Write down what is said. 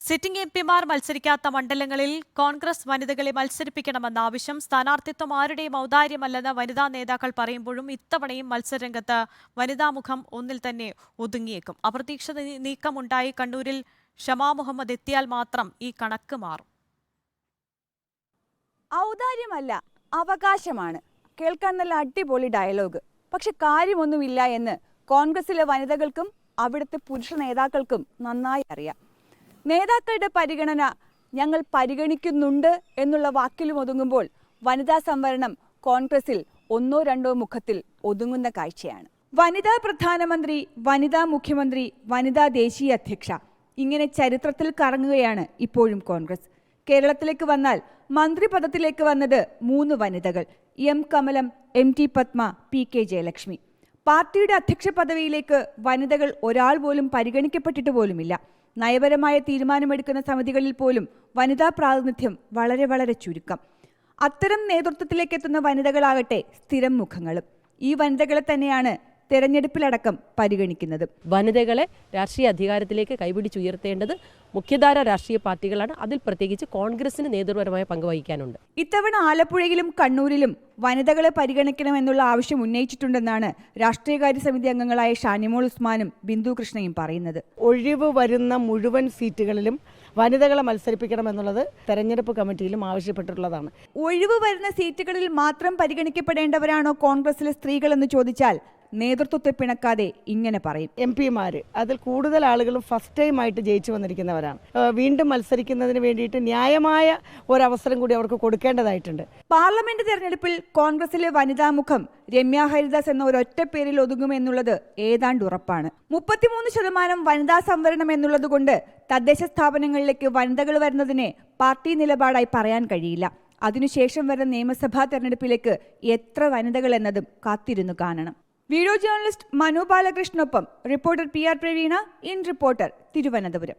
Sitting M പിമാർ മത്സരിക്കാത്ത മണ്ഡലങ്ങളിൽ കോൺഗ്രസ് വനിതകളെ മത്സരിപ്പിക്കണമെന്ന ആവശ്യം സ്ഥാനാർത്ഥിത്വം ആരുടെയും ഔദാര്യമല്ലെന്ന് വനിതാ നേതാക്കൾ പറയുമ്പോഴും ഇത്തവണയും മത്സരരംഗത്ത് വനിതാമുഖം ഒന്നിൽ തന്നെ ഒതുങ്ങിയേക്കും. അപ്രതീക്ഷിത നീക്കമുണ്ടായി കണ്ണൂരിൽ ഷമാ മുഹമ്മദ് എത്തിയാൽ മാത്രം ഈ കണക്ക് മാറും. ഔദാര്യമല്ല അവകാശമാണ്. കേൾക്കാൻ നല്ല അടിപൊളി ഡയലോഗ്. പക്ഷെ കാര്യമൊന്നുമില്ല എന്ന് കോൺഗ്രസിലെ വനിതകൾക്കും അവിടുത്തെ പുരുഷ നേതാക്കൾക്കും നന്നായി അറിയാം. നേതാക്കളുടെ പരിഗണന ഞങ്ങൾ പരിഗണിക്കുന്നുണ്ട് എന്നുള്ള വാക്കിലും ഒതുങ്ങുമ്പോൾ വനിതാ സംവരണം കോൺഗ്രസിൽ ഒന്നോ രണ്ടോ മുഖത്തിൽ ഒതുങ്ങുന്ന കാഴ്ചയാണ്. വനിതാ പ്രധാനമന്ത്രി വനിതാ മുഖ്യമന്ത്രി വനിതാ ദേശീയ അധ്യക്ഷ ഇങ്ങനെ ചരിത്രത്തിൽ കറങ്ങുകയാണ് ഇപ്പോഴും കോൺഗ്രസ്. കേരളത്തിലേക്ക് വന്നാൽ മന്ത്രിപദത്തിലേക്ക് വന്നത് മൂന്ന് വനിതകൾ M Kamalam M T Padma P K Jayalakshmi. പാർട്ടിയുടെ അധ്യക്ഷ പദവിയിലേക്ക് വനിതകൾ ഒരാൾ പോലും പരിഗണിക്കപ്പെട്ടിട്ട് പോലുമില്ല. നയപരമായ തീരുമാനമെടുക്കുന്ന സമിതികളിൽ പോലും വനിതാ പ്രാതിനിധ്യം വളരെ വളരെ ചുരുക്കം. അത്തരം നേതൃത്വത്തിലേക്ക് എത്തുന്ന വനിതകളാകട്ടെ സ്ഥിരം മുഖങ്ങളും. ഈ വനിതകളെ തന്നെയാണ് തെരഞ്ഞെടുപ്പിലടക്കം പരിഗണിക്കുന്നത്. വനിതകളെ രാഷ്ട്രീയ അധികാരത്തിലേക്ക് കൈപിടിച്ചുയർത്തേണ്ടത് മുഖ്യധാര രാഷ്ട്രീയ പാർട്ടികളാണ്. അതിൽ പ്രത്യേകിച്ച് കോൺഗ്രസിന് നേതൃപരമായ പങ്ക് വഹിക്കാനുണ്ട്. ഇത്തവണ ആലപ്പുഴയിലും കണ്ണൂരിലും വനിതകളെ പരിഗണിക്കണമെന്നുള്ള ആവശ്യം ഉന്നയിച്ചിട്ടുണ്ടെന്നാണ് രാഷ്ട്രീയകാര്യ സമിതി അംഗങ്ങളായ ഷാനിമോൾ ഉസ്മാനും ബിന്ദു കൃഷ്ണയും പറയുന്നത്. ഒഴിവ് വരുന്ന മുഴുവൻ സീറ്റുകളിലും വനിതകളെ മത്സരിപ്പിക്കണമെന്നുള്ളത് തെരഞ്ഞെടുപ്പ് കമ്മിറ്റിയിലും ആവശ്യപ്പെട്ടിട്ടുള്ളതാണ്. ഒഴിവ് വരുന്ന സീറ്റുകളിൽ മാത്രം പരിഗണിക്കപ്പെടേണ്ടവരാണോ കോൺഗ്രസിലെ സ്ത്രീകളെന്ന് ചോദിച്ചാൽ നേതൃത്വത്തെ പിണക്കാതെ ഇങ്ങനെ പറയും. എം പിമാർ അതിൽ കൂടുതൽ ആളുകളും ഫസ്റ്റ് ടൈം ആയിട്ട് ജയിച്ചു വന്നിരിക്കുന്നവരാണ്. വീണ്ടും മത്സരിക്കുന്നതിന് വേണ്ടിയിട്ട് ന്യായമായ ഒരവസരം കൂടി അവർക്ക് കൊടുക്കേണ്ടതായിട്ടുണ്ട്. പാർലമെന്റ് തെരഞ്ഞെടുപ്പിൽ കോൺഗ്രസിലെ വനിതാ മുഖം രമ്യ ഹരിദാസ് എന്ന ഒരൊറ്റ പേരിൽ ഒതുങ്ങുമെന്നുള്ളത് ഏതാണ്ട് ഉറപ്പാണ്. മുപ്പത്തിമൂന്ന് ശതമാനം വനിതാ സംവരണം എന്നുള്ളത് കൊണ്ട് തദ്ദേശ സ്ഥാപനങ്ങളിലേക്ക് വനിതകൾ വരുന്നതിനെ പാർട്ടി നിലപാടായി പറയാൻ കഴിയില്ല. അതിനുശേഷം വരുന്ന നിയമസഭാ തെരഞ്ഞെടുപ്പിലേക്ക് എത്ര വനിതകൾ എന്നതും കാത്തിരുന്നു കാണണം. Video journalist Manu ബാലകൃഷ്ണനൊപ്പം reporter P R Praveena in reporter Thiruvananthapuram.